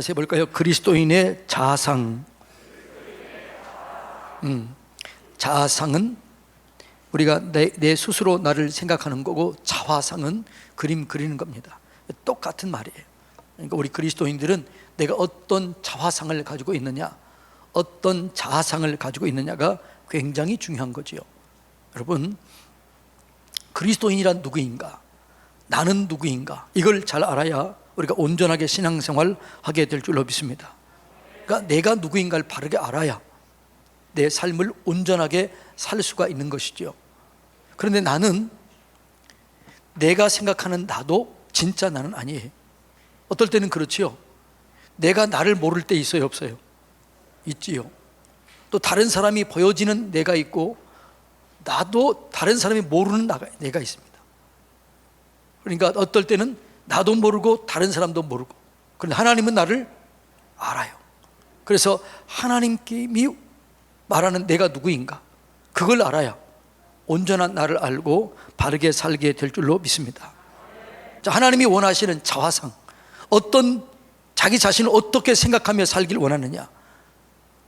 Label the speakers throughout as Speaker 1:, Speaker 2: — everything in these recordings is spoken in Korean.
Speaker 1: 따라서 해볼까요? 그리스도인의 자상. 음, 자상은 우리가 내, 내 스스로 나를 생각하는 거고 자화상은 그림 그리는 겁니다. 똑같은 말이에요. 그러니까 우리 그리스도인들은 내가 어떤 자화상을 가지고 있느냐, 어떤 자상을 가지고 있느냐가 굉장히 중요한 거지요. 여러분, 그리스도인이란 누구인가? 나는 누구인가? 이걸 잘 알아야 우리가 온전하게 신앙생활 하게 될 줄로 믿습니다. 그러니까 내가 누구인가를 바르게 알아야 내 삶을 온전하게 살 수가 있는 것이죠. 그런데 나는 내가 생각하는 나도 진짜 나는 아니에요. 어떨 때는 그렇지요. 내가 나를 모를 때 있어요, 없어요? 있지요. 또 다른 사람이 보여지는 내가 있고 나도 다른 사람이 모르는 나가, 내가 있습니다. 그러니까 어떨 때는 나도 모르고 다른 사람도 모르고 그런데 하나님은 나를 알아요. 그래서 하나님께이 말하는 내가 누구인가 그걸 알아야 온전한 나를 알고 바르게 살게 될 줄로 믿습니다. 자, 하나님이 원하시는 자화상 어떤 자기 자신을 어떻게 생각하며 살길 원하느냐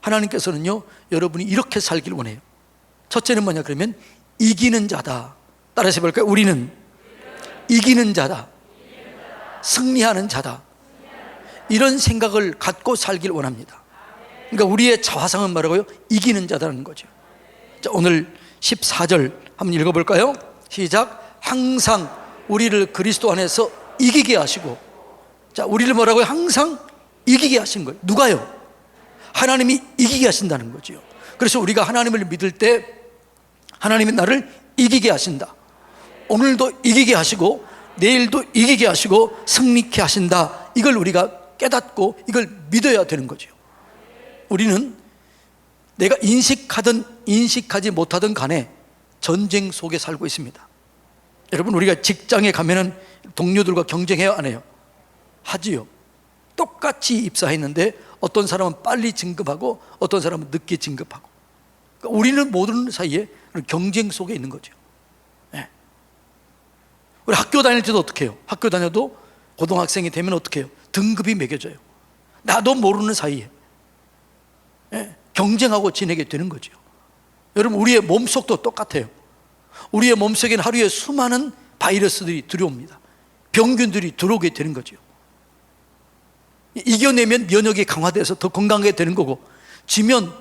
Speaker 1: 하나님께서는요 여러분이 이렇게 살길 원해요. 첫째는 뭐냐 그러면 이기는 자다. 따라서 볼까요? 우리는 이기는 자다. 승리하는 자다. 이런 생각을 갖고 살길 원합니다. 그러니까 우리의 자화상은 뭐라고요? 이기는 자다는 거죠. 자, 오늘 14절 한번 읽어볼까요? 시작. 항상 우리를 그리스도 안에서 이기게 하시고, 자, 우리를 뭐라고요? 항상 이기게 하신 거예요. 누가요? 하나님이 이기게 하신다는 거죠. 그래서 우리가 하나님을 믿을 때 하나님이 나를 이기게 하신다. 오늘도 이기게 하시고 내일도 이기게 하시고 승리케 하신다. 이걸 우리가 깨닫고 이걸 믿어야 되는 거죠. 우리는 내가 인식하든 인식하지 못하든 간에 전쟁 속에 살고 있습니다. 여러분 우리가 직장에 가면은 동료들과 경쟁해요 안 해요? 하지요. 똑같이 입사했는데 어떤 사람은 빨리 진급하고 어떤 사람은 늦게 진급하고 그러니까 우리는 모든 사이에 경쟁 속에 있는 거죠. 네. 우리 학교 다닐 때도 어떻게 해요? 학교 다녀도 고등학생이 되면 어떻게 해요? 등급이 매겨져요. 나도 모르는 사이에 네. 경쟁하고 지내게 되는 거죠. 여러분 우리의 몸속도 똑같아요. 우리의 몸속에는 하루에 수많은 바이러스들이 들어옵니다. 병균들이 들어오게 되는 거죠. 이겨내면 면역이 강화돼서 더 건강하게 되는 거고 지면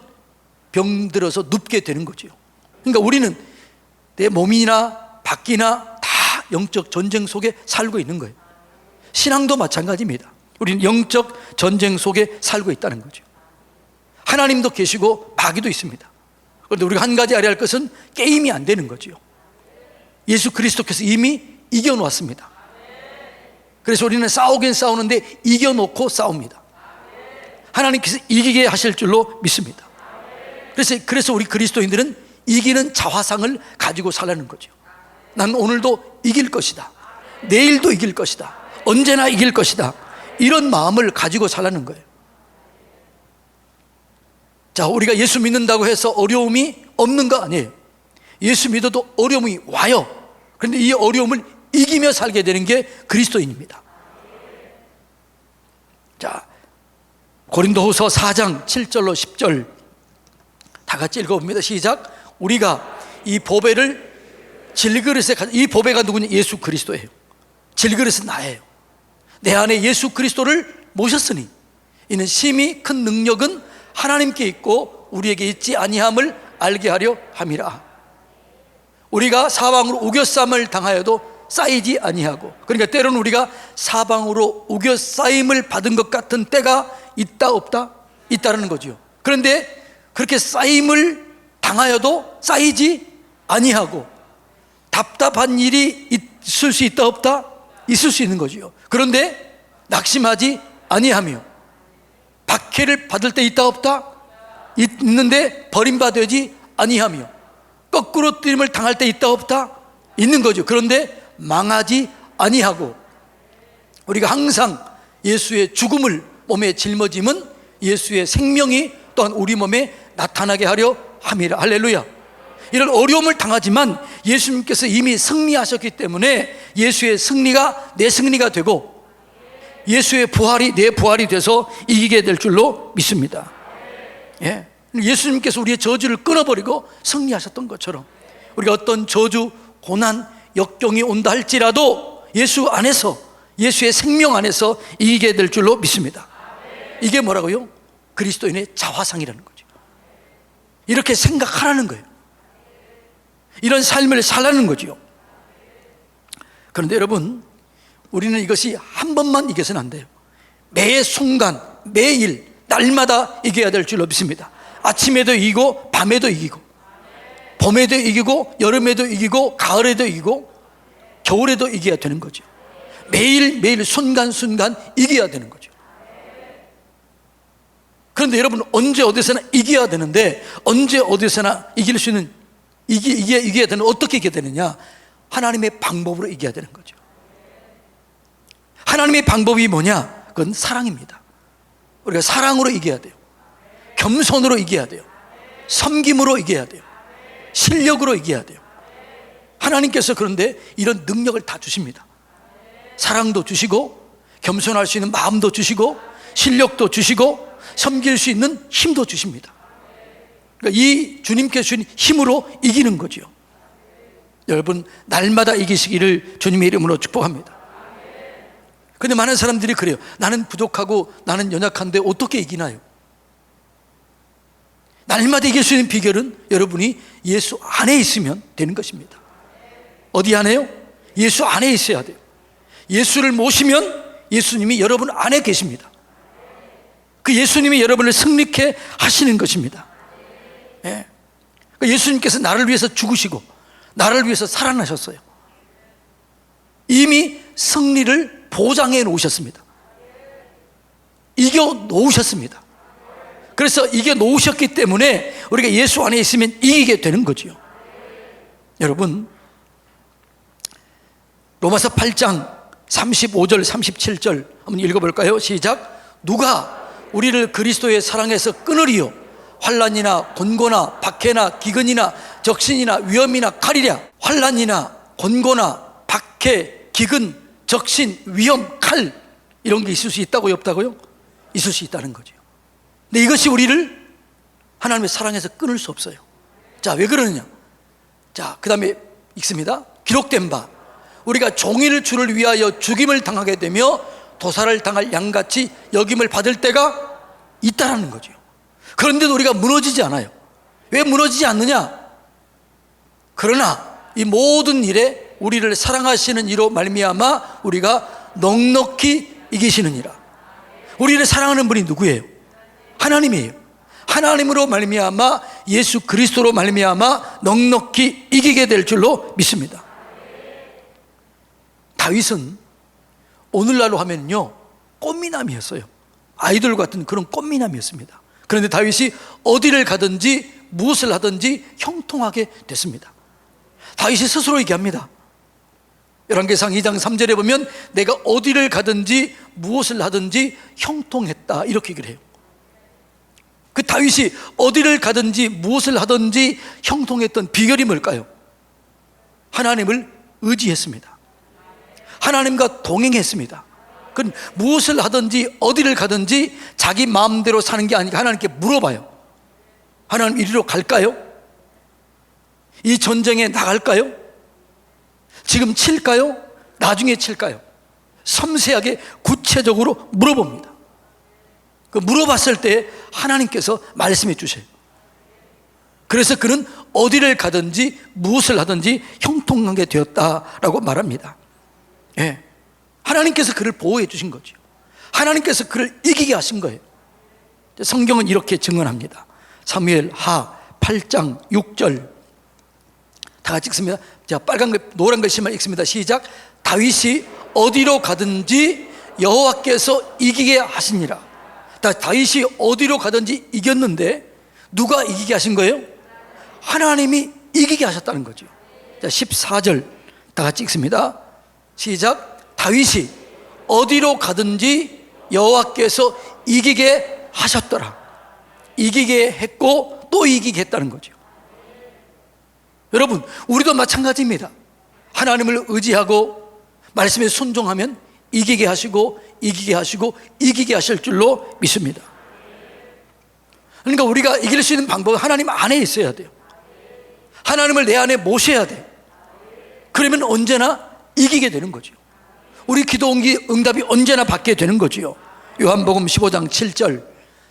Speaker 1: 병들어서 눕게 되는 거죠. 그러니까 우리는 내 몸이나 밖이나 다 영적 전쟁 속에 살고 있는 거예요. 신앙도 마찬가지입니다. 우리는 영적 전쟁 속에 살고 있다는 거죠. 하나님도 계시고 마귀도 있습니다. 그런데 우리가 한 가지 알아야 할 것은 게임이 안 되는 거죠. 예수 그리스도께서 이미 이겨놓았습니다. 그래서 우리는 싸우긴 싸우는데 이겨놓고 싸웁니다. 하나님께서 이기게 하실 줄로 믿습니다. 그래서, 그래서 우리 그리스도인들은 이기는 자화상을 가지고 살라는 거죠. 나는 오늘도 이길 것이다. 내일도 이길 것이다. 언제나 이길 것이다. 이런 마음을 가지고 살라는 거예요. 자, 우리가 예수 믿는다고 해서 어려움이 없는 거 아니에요. 예수 믿어도 어려움이 와요. 그런데 이 어려움을 이기며 살게 되는 게 그리스도인입니다. 자, 고린도후서 4장 7절로 10절 다 같이 읽어봅니다. 시작. 우리가 이 보배를 질그릇에 이 보배가 누구냐? 예수 그리스도예요. 질그릇은 나예요. 내 안에 예수 그리스도를 모셨으니 이는 심히 큰 능력은 하나님께 있고 우리에게 있지 아니함을 알게 하려 함이라. 우리가 사방으로 우겨쌈을 당하여도 쌓이지 아니하고 그러니까 때로는 우리가 사방으로 우겨 쌓임을 받은 것 같은 때가 있다 없다 있다는 거죠. 그런데 그렇게 쌓임을 당하여도 쌓이지 아니하고 답답한 일이 있을 수 있다 없다? 있을 수 있는 거지요. 그런데 낙심하지 아니하며 박해를 받을 때 있다 없다? 있는데 버림받지 아니하며 거꾸로 뛰임을 당할 때 있다 없다? 있는 거죠. 그런데 망하지 아니하고 우리가 항상 예수의 죽음을 몸에 짊어짐은 예수의 생명이 또한 우리 몸에 나타나게 하려 함이라. 할렐루야 이런 어려움을 당하지만 예수님께서 이미 승리하셨기 때문에 예수의 승리가 내 승리가 되고 예수의 부활이 내 부활이 돼서 이기게 될 줄로 믿습니다. 예. 예수님께서 우리의 저주를 끊어버리고 승리하셨던 것처럼 우리가 어떤 저주, 고난, 역경이 온다 할지라도 예수 안에서 예수의 생명 안에서 이기게 될 줄로 믿습니다. 이게 뭐라고요? 그리스도인의 자화상이라는 거죠. 이렇게 생각하라는 거예요. 이런 삶을 살라는 거죠. 그런데 여러분, 우리는 이것이 한 번만 이겨서는 안 돼요. 매 순간, 매일, 날마다 이겨야 될 줄로 믿습니다. 아침에도 이기고, 밤에도 이기고, 봄에도 이기고, 여름에도 이기고, 가을에도 이기고, 겨울에도 이겨야 되는 거죠. 매일, 매일, 순간순간 이겨야 되는 거죠. 그런데 여러분, 언제 어디서나 이겨야 되는데, 언제 어디서나 이길 수 있는, 이기, 이겨, 이겨야 되는, 어떻게 이겨야 되느냐? 하나님의 방법으로 이겨야 되는 거죠. 하나님의 방법이 뭐냐? 그건 사랑입니다. 우리가 사랑으로 이겨야 돼요. 겸손으로 이겨야 돼요. 섬김으로 이겨야 돼요. 실력으로 이겨야 돼요. 하나님께서 그런데 이런 능력을 다 주십니다. 사랑도 주시고, 겸손할 수 있는 마음도 주시고, 실력도 주시고, 섬길 수 있는 힘도 주십니다. 그러니까 이 주님께서 주신 힘으로 이기는 거죠. 여러분, 날마다 이기시기를 주님의 이름으로 축복합니다. 근데 많은 사람들이 그래요. 나는 부족하고 나는 연약한데 어떻게 이기나요? 날마다 이길 수 있는 비결은 여러분이 예수 안에 있으면 되는 것입니다. 어디 안에요? 예수 안에 있어야 돼요. 예수를 모시면 예수님이 여러분 안에 계십니다. 그 예수님이 여러분을 승리케 하시는 것입니다. 예. 그러니까 예수님께서 나를 위해서 죽으시고 나를 위해서 살아나셨어요. 이미 승리를 보장해 놓으셨습니다. 이겨 놓으셨습니다. 그래서 이겨 놓으셨기 때문에 우리가 예수 안에 있으면 이기게 되는 거죠. 여러분, 로마서 8장 35절, 37절 한번 읽어볼까요? 시작. 누가 우리를 그리스도의 사랑에서 끊으리요? 환란이나 곤고나 박해나 기근이나 적신이나 위험이나 칼이랴. 환란이나 곤고나 박해 기근 적신 위험 칼 이런 게 있을 수 있다고요 없다고요? 있을 수 있다는 거죠. 근데 이것이 우리를 하나님의 사랑에서 끊을 수 없어요. 자왜 그러느냐? 자그 다음에 읽습니다. 기록된 바. 우리가 종일 주를 위하여 죽임을 당하게 되며 도살을 당할 양같이 여김을 받을 때가 있다라는 거죠 그런데도 우리가 무너지지 않아요. 왜 무너지지 않느냐? 그러나 이 모든 일에 우리를 사랑하시는 이로 말미암아 우리가 넉넉히 이기시느니라. 우리를 사랑하는 분이 누구예요? 하나님이에요. 하나님으로 말미암아 예수 그리스도로 말미암아 넉넉히 이기게 될 줄로 믿습니다. 다윗은 오늘날로 하면요 꽃미남이었어요. 아이돌 같은 그런 꽃미남이었습니다. 그런데 다윗이 어디를 가든지 무엇을 하든지 형통하게 됐습니다. 다윗이 스스로 얘기합니다. 열왕기상 2장 3절에 보면 내가 어디를 가든지 무엇을 하든지 형통했다 이렇게 얘기를 해요. 그 다윗이 어디를 가든지 무엇을 하든지 형통했던 비결이 뭘까요? 하나님을 의지했습니다. 하나님과 동행했습니다. 그 무엇을 하든지 어디를 가든지 자기 마음대로 사는 게 아니라 하나님께 물어봐요. 하나님 이리로 갈까요? 이 전쟁에 나갈까요? 지금 칠까요? 나중에 칠까요? 섬세하게 구체적으로 물어봅니다. 그 물어봤을 때 하나님께서 말씀해 주세요. 그래서 그는 어디를 가든지 무엇을 하든지 형통하게 되었다라고 말합니다. 예. 하나님께서 그를 보호해 주신 거죠. 하나님께서 그를 이기게 하신 거예요. 성경은 이렇게 증언합니다. 사무엘 하 8장 6절 다 같이 읽습니다. 자, 빨간 글, 노란 글씨만 읽습니다. 시작. 다윗이 어디로 가든지 여호와께서 이기게 하시니라. 다, 다윗이 어디로 가든지 이겼는데 누가 이기게 하신 거예요? 하나님이 이기게 하셨다는 거죠. 자, 14절 다 같이 읽습니다. 시작. 다윗이 어디로 가든지 여호와께서 이기게 하셨더라. 이기게 했고 또 이기게 했다는 거죠. 여러분, 우리도 마찬가지입니다. 하나님을 의지하고 말씀에 순종하면 이기게 하시고 이기게 하시고 이기게 하실 줄로 믿습니다. 그러니까 우리가 이길 수 있는 방법은 하나님 안에 있어야 돼요. 하나님을 내 안에 모셔야 돼. 그러면 언제나 이기게 되는 거죠. 우리 기도 응답이 언제나 받게 되는 거지요. 요한복음 15장 7절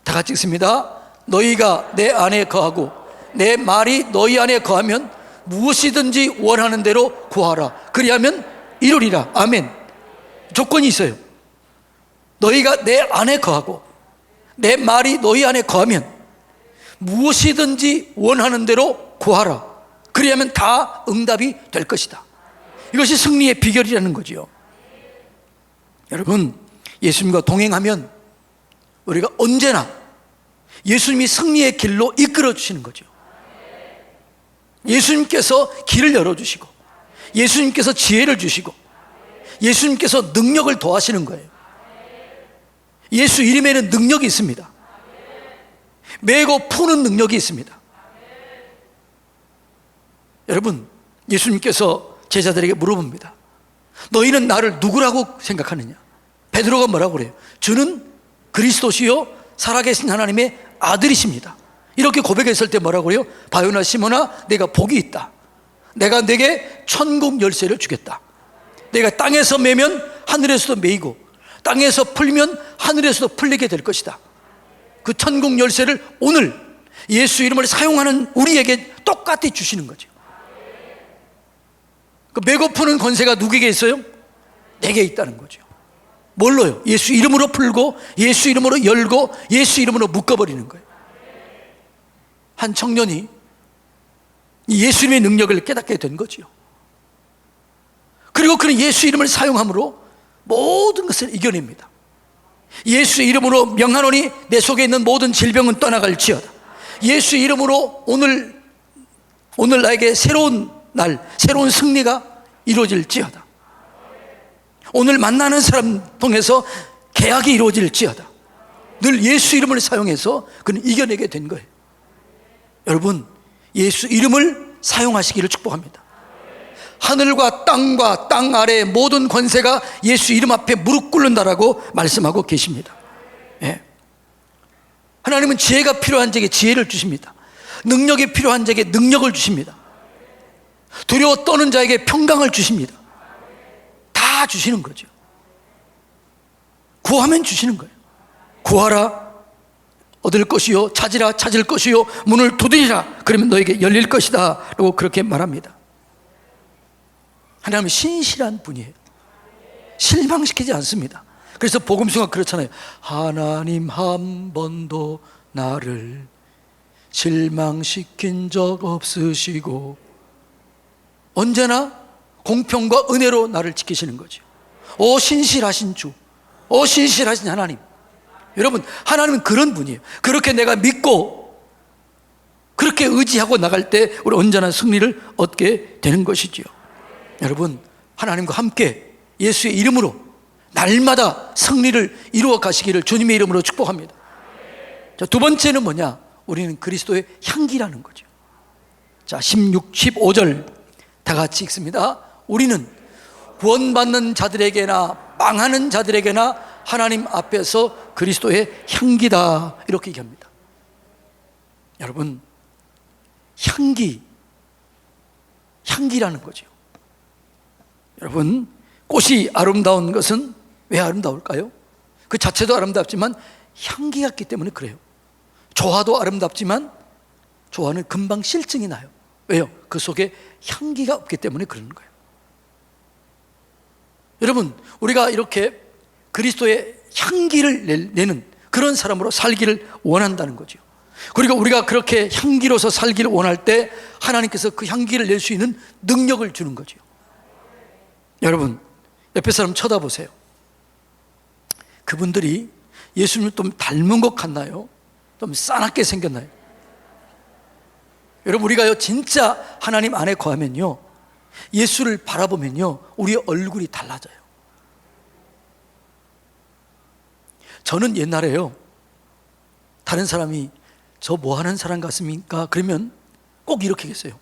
Speaker 1: 다 같이 읽습니다. 너희가 내 안에 거하고 내 말이 너희 안에 거하면 무엇이든지 원하는 대로 구하라. 그리하면 이루리라. 아멘. 조건이 있어요. 너희가 내 안에 거하고 내 말이 너희 안에 거하면 무엇이든지 원하는 대로 구하라. 그리하면 다 응답이 될 것이다. 이것이 승리의 비결이라는 거지요. 여러분, 예수님과 동행하면 우리가 언제나 예수님이 승리의 길로 이끌어 주시는 거죠. 예수님께서 길을 열어주시고, 예수님께서 지혜를 주시고, 예수님께서 능력을 더하시는 거예요. 예수 이름에는 능력이 있습니다. 매고 푸는 능력이 있습니다. 여러분, 예수님께서 제자들에게 물어봅니다. 너희는 나를 누구라고 생각하느냐? 베드로가 뭐라고 그래요? 주는 그리스도시요 살아계신 하나님의 아들이십니다. 이렇게 고백했을 때 뭐라고 그래요? 바요나 시모나 내가 복이 있다. 내가 내게 천국 열쇠를 주겠다. 내가 땅에서 매면 하늘에서도 매이고 땅에서 풀면 하늘에서도 풀리게 될 것이다. 그 천국 열쇠를 오늘 예수 이름을 사용하는 우리에게 똑같이 주시는 거죠. 그 배고프는 권세가 누구에게 있어요? 내게 있다는 거죠. 뭘로요? 예수 이름으로 풀고 예수 이름으로 열고 예수 이름으로 묶어버리는 거예요. 한 청년이 이 예수님의 능력을 깨닫게 된 거지요. 그리고 그는 예수 이름을 사용함으로 모든 것을 이겨냅니다. 예수 이름으로 명하노니 내 속에 있는 모든 질병은 떠나갈지어다. 예수 이름으로 오늘 오늘 나에게 새로운 날, 새로운 승리가 이루어질지어다. 오늘 만나는 사람 통해서 계약이 이루어질지어다. 늘 예수 이름을 사용해서 그는 이겨내게 된 거예요. 여러분, 예수 이름을 사용하시기를 축복합니다. 하늘과 땅과 땅 아래 모든 권세가 예수 이름 앞에 무릎 꿇는다라고 말씀하고 계십니다. 예. 하나님은 지혜가 필요한 자에게 지혜를 주십니다. 능력이 필요한 자에게 능력을 주십니다. 두려워 떠는 자에게 평강을 주십니다. 다 주시는 거죠. 구하면 주시는 거예요. 구하라. 얻을 것이요. 찾으라. 찾을 것이요. 문을 두드리라. 그러면 너에게 열릴 것이다. 라고 그렇게 말합니다. 하나님은 신실한 분이에요. 실망시키지 않습니다. 그래서 복음서가 그렇잖아요. 하나님 한 번도 나를 실망시킨 적 없으시고 언제나 공평과 은혜로 나를 지키시는 거죠. 오 신실하신 주, 오 신실하신 하나님. 여러분 하나님은 그런 분이에요. 그렇게 내가 믿고 그렇게 의지하고 나갈 때 우리 언제나 승리를 얻게 되는 것이지요. 여러분 하나님과 함께 예수의 이름으로 날마다 승리를 이루어 가시기를 주님의 이름으로 축복합니다. 자, 두 번째는 뭐냐? 우리는 그리스도의 향기라는 거죠. 자, 16, 15절 다 같이 읽습니다. 우리는 구원받는 자들에게나 망하는 자들에게나 하나님 앞에서 그리스도의 향기다. 이렇게 얘기합니다. 여러분, 향기, 향기라는 거죠. 여러분, 꽃이 아름다운 것은 왜 아름다울까요? 그 자체도 아름답지만 향기가 있기 때문에 그래요. 조화도 아름답지만 조화는 금방 실증이 나요. 왜요? 그 속에 향기가 없기 때문에 그러는 거예요. 여러분, 우리가 이렇게 그리스도의 향기를 내는 그런 사람으로 살기를 원한다는 거죠. 그리고 우리가 그렇게 향기로서 살기를 원할 때 하나님께서 그 향기를 낼 수 있는 능력을 주는 거죠. 여러분, 옆에 사람 쳐다보세요. 그분들이 예수님을 좀 닮은 것 같나요? 좀 싸납게 생겼나요? 여러분 우리가요 진짜 하나님 안에 거하면요 예수를 바라보면요 우리의 얼굴이 달라져요. 저는 옛날에요 다른 사람이 저 뭐 하는 사람 같습니까? 그러면 꼭 이렇게 했어요.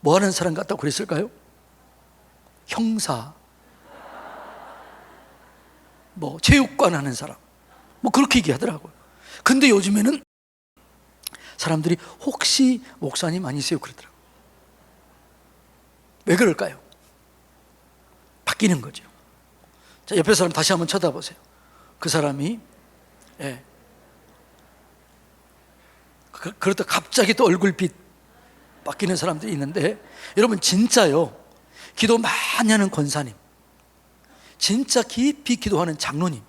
Speaker 1: 뭐 하는 사람 같다고 그랬을까요? 형사. 뭐 체육관 하는 사람 뭐 그렇게 얘기하더라고요. 근데 요즘에는 사람들이 혹시 목사님 아니세요 그러더라고요. 왜 그럴까요? 바뀌는 거죠. 자, 옆에 사람 다시 한번 쳐다보세요. 그 사람이 예. 그, 그러다 갑자기 또 얼굴빛 바뀌는 사람들이 있는데 여러분 진짜요. 기도 많이 하는 권사님, 진짜 깊이 기도하는 장로님,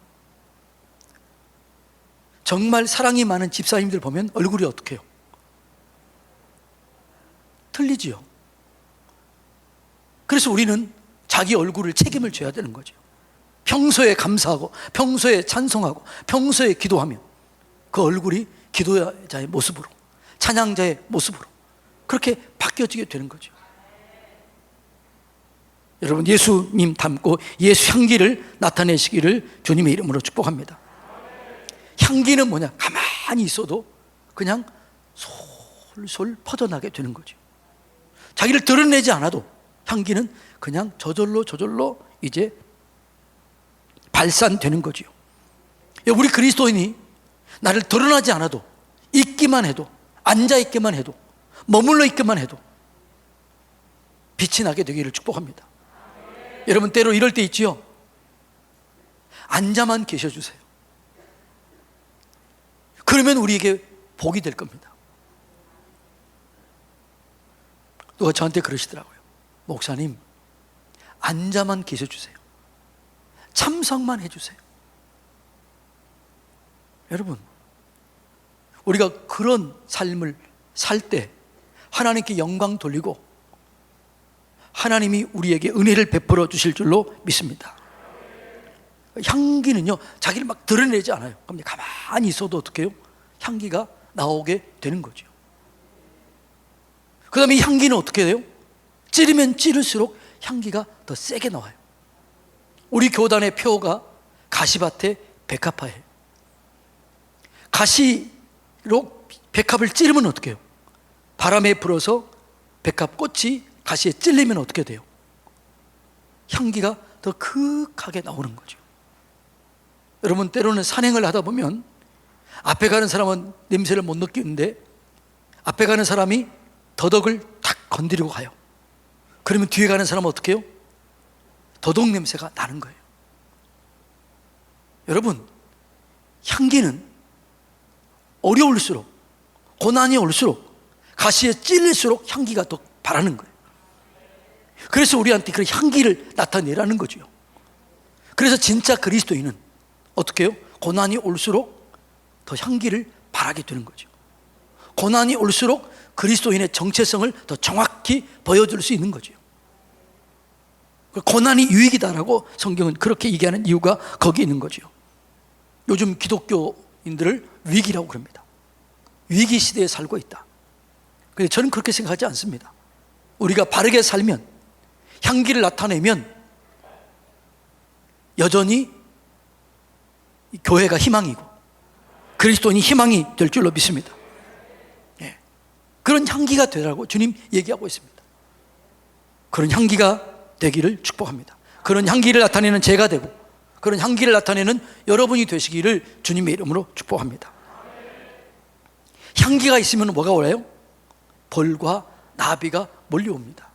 Speaker 1: 정말 사랑이 많은 집사님들 보면 얼굴이 어떻게요? 틀리지요. 그래서 우리는 자기 얼굴을 책임을 져야 되는 거죠. 평소에 감사하고, 평소에 찬송하고, 평소에 기도하면 그 얼굴이 기도자의 모습으로, 찬양자의 모습으로 그렇게 바뀌어지게 되는 거죠. 여러분 예수님 닮고 예수 향기를 나타내시기를 주님의 이름으로 축복합니다. 향기는 뭐냐? 가만히 있어도 그냥 솔솔 퍼져나게 되는 거죠. 자기를 드러내지 않아도 향기는 그냥 저절로 저절로 이제 발산되는 거지요. 우리 그리스도인이 나를 드러나지 않아도 있기만 해도 앉아 있기만 해도 머물러 있기만 해도 빛이 나게 되기를 축복합니다. 여러분 때로 이럴 때 있지요. 앉아만 계셔 주세요. 그러면 우리에게 복이 될 겁니다. 누가 저한테 그러시더라고요. 목사님, 앉아만 계셔 주세요. 참석만 해 주세요. 여러분, 우리가 그런 삶을 살 때 하나님께 영광 돌리고 하나님이 우리에게 은혜를 베풀어 주실 줄로 믿습니다. 향기는요, 자기를 막 드러내지 않아요. 그럼 가만히 있어도 어떻게 해요? 향기가 나오게 되는 거죠. 그 다음에 이 향기는 어떻게 돼요? 찌르면 찌를수록 향기가 더 세게 나와요. 우리 교단의 표가 가시밭에 백합화예요. 가시로 백합을 찌르면 어떻게 해요? 바람에 불어서 백합 꽃이 가시에 찔리면 어떻게 돼요? 향기가 더 크하게 나오는 거죠. 여러분 때로는 산행을 하다 보면 앞에 가는 사람은 냄새를 못 느끼는데 앞에 가는 사람이 더덕을 탁 건드리고 가요. 그러면 뒤에 가는 사람은 어떻게 해요? 더덕 냄새가 나는 거예요. 여러분, 향기는 어려울수록, 고난이 올수록, 가시에 찔릴수록 향기가 더 바라는 거예요. 그래서 우리한테 그런 향기를 나타내라는 거죠. 그래서 진짜 그리스도인은 어떻게 해요? 고난이 올수록 더 향기를 바라게 되는 거죠. 고난이 올수록 그리스도인의 정체성을 더 정확히 보여줄 수 있는 거죠. 고난이 유익이다라고 성경은 그렇게 얘기하는 이유가 거기 있는 거죠. 요즘 기독교인들을 위기라고 그럽니다. 위기 시대에 살고 있다. 근데 저는 그렇게 생각하지 않습니다. 우리가 바르게 살면 향기를 나타내면 여전히 교회가 희망이고 그리스도인이 희망이 될 줄로 믿습니다. 예. 그런 향기가 되라고 주님 얘기하고 있습니다. 그런 향기가 되기를 축복합니다. 그런 향기를 나타내는 제가 되고 그런 향기를 나타내는 여러분이 되시기를 주님의 이름으로 축복합니다. 향기가 있으면 뭐가 오래요? 벌과 나비가 몰려옵니다.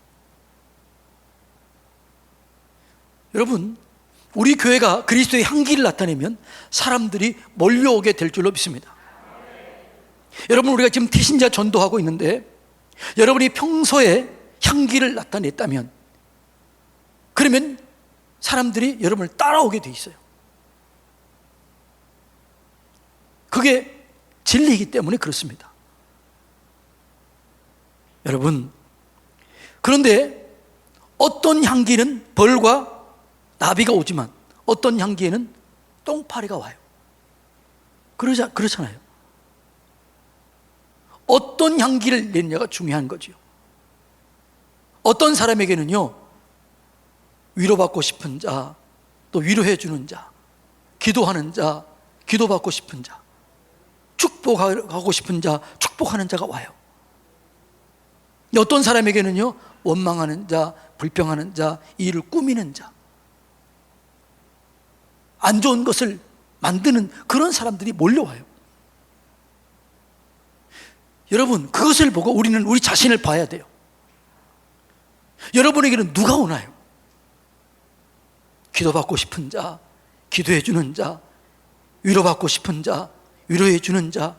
Speaker 1: 여러분, 우리 교회가 그리스도의 향기를 나타내면 사람들이 몰려오게 될 줄로 믿습니다. 여러분, 우리가 지금 태신자 전도하고 있는데 여러분이 평소에 향기를 나타냈다면 그러면 사람들이 여러분을 따라오게 돼 있어요. 그게 진리이기 때문에 그렇습니다. 여러분, 그런데 어떤 향기는 벌과 나비가 오지만 어떤 향기에는 똥파리가 와요. 그러자, 그렇잖아요. 어떤 향기를 냈냐가 중요한 거죠. 어떤 사람에게는요, 위로받고 싶은 자, 또 위로해 주는 자, 기도하는 자, 기도받고 싶은 자, 축복하고 싶은 자, 축복하는 자가 와요. 어떤 사람에게는요, 원망하는 자, 불평하는 자, 일을 꾸미는 자, 안 좋은 것을 만드는 그런 사람들이 몰려와요. 여러분, 그것을 보고 우리는 우리 자신을 봐야 돼요. 여러분에게는 누가 오나요? 기도받고 싶은 자, 기도해 주는 자, 위로받고 싶은 자, 위로해 주는 자,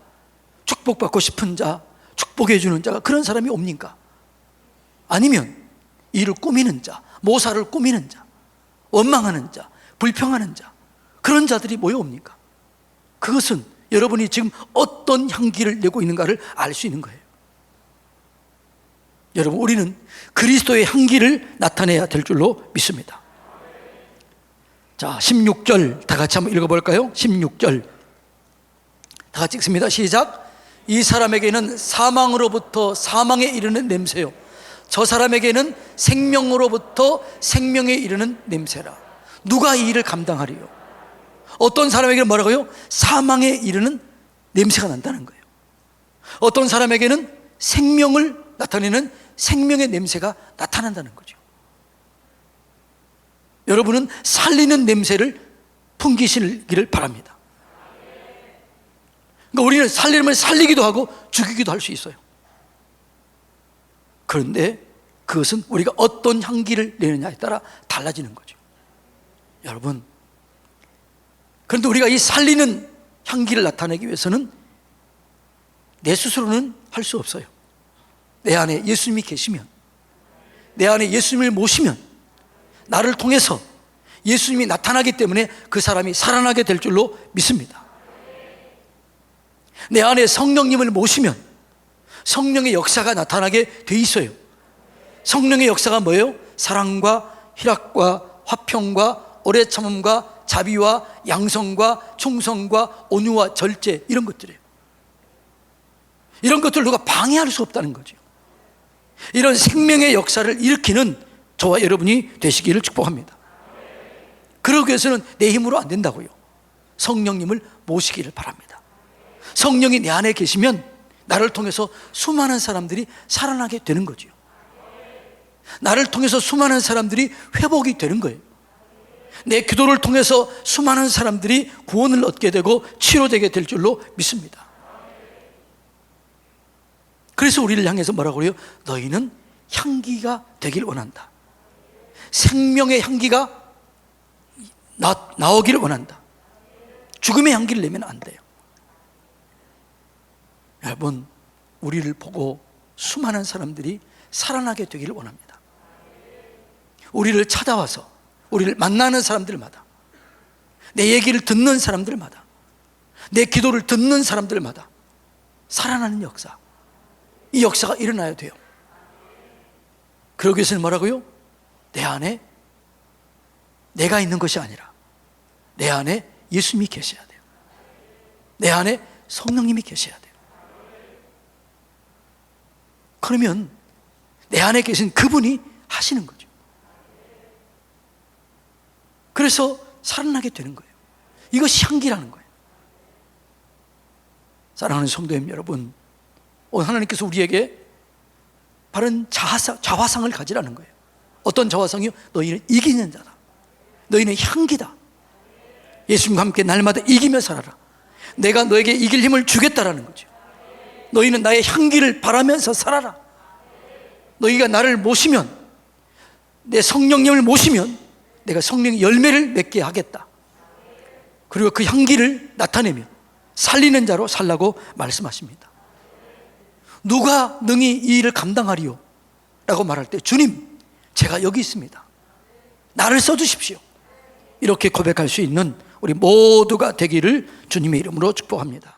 Speaker 1: 축복받고 싶은 자, 축복해 주는 자가 그런 사람이 옵니까? 아니면 일을 꾸미는 자, 모사를 꾸미는 자, 원망하는 자, 불평하는 자, 그런 자들이 모여옵니까? 그것은 여러분이 지금 어떤 향기를 내고 있는가를 알 수 있는 거예요. 여러분, 우리는 그리스도의 향기를 나타내야 될 줄로 믿습니다. 자, 16절 다 같이 한번 읽어볼까요? 16절. 다 같이 읽습니다. 시작. 이 사람에게는 사망으로부터 사망에 이르는 냄새요. 저 사람에게는 생명으로부터 생명에 이르는 냄새라. 누가 이 일을 감당하리요? 어떤 사람에게는 뭐라고요? 사망에 이르는 냄새가 난다는 거예요. 어떤 사람에게는 생명을 나타내는 생명의 냄새가 나타난다는 거죠. 여러분은 살리는 냄새를 풍기시기를 바랍니다. 그러니까 우리는 살리면 살리기도 하고 죽이기도 할 수 있어요. 그런데 그것은 우리가 어떤 향기를 내느냐에 따라 달라지는 거죠. 여러분, 그런데 우리가 이 살리는 향기를 나타내기 위해서는 내 스스로는 할 수 없어요. 내 안에 예수님이 계시면, 내 안에 예수님을 모시면, 나를 통해서 예수님이 나타나기 때문에 그 사람이 살아나게 될 줄로 믿습니다. 내 안에 성령님을 모시면 성령의 역사가 나타나게 돼 있어요. 성령의 역사가 뭐예요? 사랑과 희락과 화평과 오래 참음과 자비와 양성과 충성과 온유와 절제 이런 것들이에요. 이런 것들 누가 방해할 수 없다는 거죠. 이런 생명의 역사를 일으키는 저와 여러분이 되시기를 축복합니다. 그러기 위해서는 내 힘으로 안 된다고요. 성령님을 모시기를 바랍니다. 성령이 내 안에 계시면 나를 통해서 수많은 사람들이 살아나게 되는 거죠. 나를 통해서 수많은 사람들이 회복이 되는 거예요. 내 기도를 통해서 수많은 사람들이 구원을 얻게 되고 치료되게 될 줄로 믿습니다. 그래서 우리를 향해서 뭐라고 그래요? 너희는 향기가 되길 원한다. 생명의 향기가 나, 나오기를 원한다. 죽음의 향기를 내면 안 돼요. 여러분, 우리를 보고 수많은 사람들이 살아나게 되기를 원합니다. 우리를 찾아와서, 우리를 만나는 사람들마다, 내 얘기를 듣는 사람들마다, 내 기도를 듣는 사람들마다 살아나는 역사, 이 역사가 일어나야 돼요. 그러기 위해서는 뭐라고요? 내 안에 내가 있는 것이 아니라 내 안에 예수님이 계셔야 돼요. 내 안에 성령님이 계셔야 돼요. 그러면 내 안에 계신 그분이 하시는 거죠. 그래서 살아나게 되는 거예요. 이것이 향기라는 거예요. 사랑하는 성도님 여러분, 오늘 하나님께서 우리에게 바른 자화상, 자화상을 가지라는 거예요. 어떤 자화상이요? 너희는 이기는 자다. 너희는 향기다. 예수님과 함께 날마다 이기며 살아라. 내가 너에게 이길 힘을 주겠다라는 거죠. 너희는 나의 향기를 바라면서 살아라. 너희가 나를 모시면, 내 성령님을 모시면 내가 성령의 열매를 맺게 하겠다. 그리고 그 향기를 나타내며 살리는 자로 살라고 말씀하십니다. 누가 능히 이 일을 감당하리요? 라고 말할 때 주님, 제가 여기 있습니다. 나를 써주십시오. 이렇게 고백할 수 있는 우리 모두가 되기를 주님의 이름으로 축복합니다.